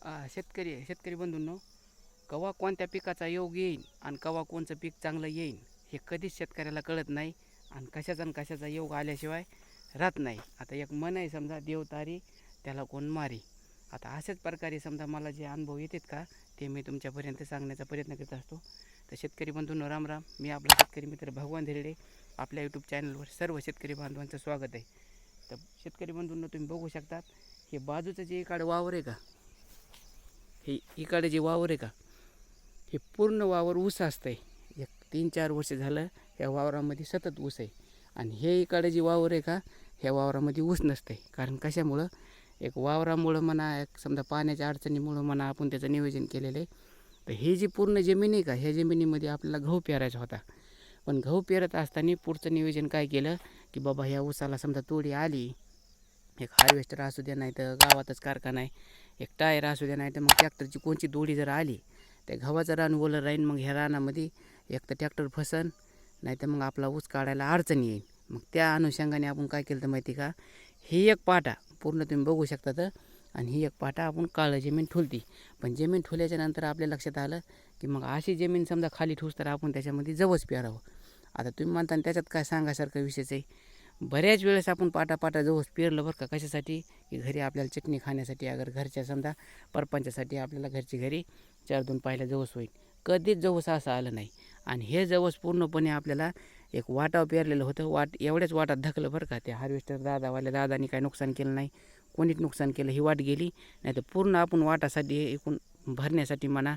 शेतकरी शेतकरी शेतकरी बंधूंनो कवा कोणत्या पिकाचा योग येईल आणि कवा कोणचं पीक चांगलं येईल हे कधीच शेतकऱ्याला कळत नाही आणि कशाचा आणि कशाचा योग आल्याशिवाय राहत नाही. आता एक मन आहे समजा देव तारी त्याला कोण मारी? आता अशाच प्रकारे समजा मला जे अनुभव येतात का ते मी तुमच्यापर्यंत सांगण्याचा प्रयत्न करत असतो. तर शेतकरी बंधूंनो राम राम. मी आपला शेतकरी मित्र भगवान धिरडे आपल्या यूट्यूब चॅनलवर सर्व शेतकरी बांधवांचं स्वागत आहे. तर शेतकरी बंधूंनो तुम्ही बघू शकतात हे बाजूचं जे इकडं वावर आहे का हे इकडे जे वावर आहे का हे पूर्ण वावर ऊस असतंय. एक तीन चार वर्ष झालं या वावरामध्ये सतत ऊस आहे. आणि हे इकडे जे वावर आहे का ह्या वावरामध्ये ऊस नसते कारण कशामुळं? एक वावरामुळं म्हणा एक समजा पाण्याच्या अडचणीमुळं म्हणा आपण त्याचं नियोजन केलेलं आहे. तर ही जी पूर्ण जमीन आहे का ह्या जमिनीमध्ये आपल्याला गहू पेरायचा होता. पण गहू पेरत असताना पुढचं नियोजन काय केलं की बाबा ह्या ऊसाला समजा तोडी आली एक हार्वेस्टर असू द्या नाही तर गावातच कारखाना आहे एक टायर असू द्या नाही तर मग ट्रॅक्टरची कोणची दोडी जर आली त्या गव्हाचं रान ओलं राहीन मग ह्या रानामध्ये एक तर ट्रॅक्टर फसन नाही तर मग आपला ऊस काढायला अडचण येईल मग त्या अनुषंगाने आपण काय केलं तर माहिती का? ही एक पाटा पूर्ण तुम्ही बघू शकता तर आणि ही एक पाटा आपण काळं जमीन ठुलती. पण जमीन ठुल्याच्या नंतर आपल्या लक्षात आलं की मग अशी जमीन समजा खाली ठूस तर आपण त्याच्यामध्ये जवच पेरावं. आता तुम्ही म्हणता त्याच्यात काय सांगासारखं विषयच आहे? बऱ्याच वेळेस आपण पाटापाटा जवळ पेरलं बरं का कशासाठी? की घरी आपल्याला चटणी खाण्यासाठी अगर घरच्या समजा परपंचासाठी आपल्याला घरची घरी चार दोन पाहिल्या जवस होईल. कधीच जवस असं आलं नाही. आणि हे जवस पूर्णपणे आपल्याला एक वाटाव पेरलेलं होतं. वाट एवढ्याच वाटात धकलं बरं का. ते हार्वेस्टर दादावाल्या दादानी काय नुकसान केलं नाही. कोणीच नुकसान केलं ही वाट गेली. नाही तर पूर्ण आपण वाटासाठी एकूण भरण्यासाठी म्हणा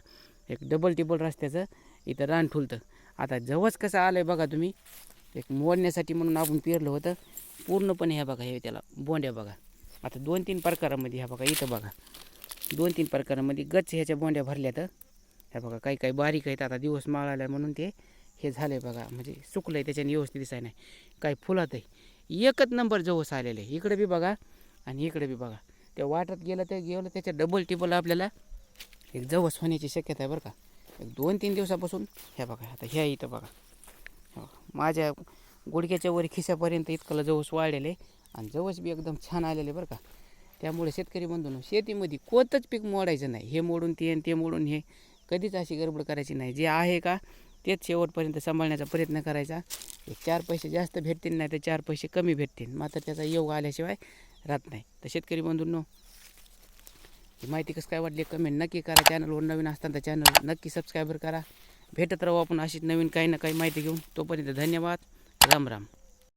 एक डबल टिबल रस्त्याचं इथं रान ठुलतं. आता जवस कसं आलं आहे बघा तुम्ही. एक मोडण्यासाठी म्हणून आपण पेरलं होतं. पूर्णपणे ह्या बघा हे त्याला बोंड्या बघा. आता दोन तीन प्रकारामध्ये ह्या बघा इथं बघा. दोन तीन प्रकारामध्ये गच्च ह्याच्या बोंड्या भरल्या तर ह्या बघा काही काही बारीक आहेत. आता दिवस माळाला म्हणून ते हे झालं आहे बघा. म्हणजे सुकलं आहे त्याच्याने व्यवस्थित दिसाय नाही. काही फुलात आहे. एकच नंबर जवस आलेलं आहे. इकडे बी बघा आणि इकडे बी बघा. त्या वाटात गेलं तर गेलं त्याच्या डबल टिबल आपल्याला एक जवस होण्याची शक्यता आहे बरं का. एक दोन तीन दिवसापासून ह्या बघा आता ह्या इथं बघा. माझ्या गुडघ्याच्या वर खिशापर्यंत इतकं जवस वाढलेलं आहे आणि जवस बी एकदम छान आलेले बरं का. त्यामुळे शेतकरी बंधून शेतीमध्ये कोणतंच पीक मोडायचं नाही. हे मोडून ते आणि ते मोडून हे कधीच अशी गडबड करायची नाही. जे आहे का तेच शेवटपर्यंत सांभाळण्याचा प्रयत्न करायचा. एक चार पैसे जास्त भेटतील नाही तर चार पैसे कमी भेटतील. मात्र त्याचा योग आल्याशिवाय राहत नाही. तर शेतकरी बंधूंनो ही माहिती कसं काय वाटली? कमेंट नक्की करा. चॅनलवर नवीन असताना तर चॅनल नक्की सबस्क्राईबर करा. भेटत राहू आपण अशीच नवीन काही ना काही माहिती घेऊन. तोपर्यंत धन्यवाद. राम राम.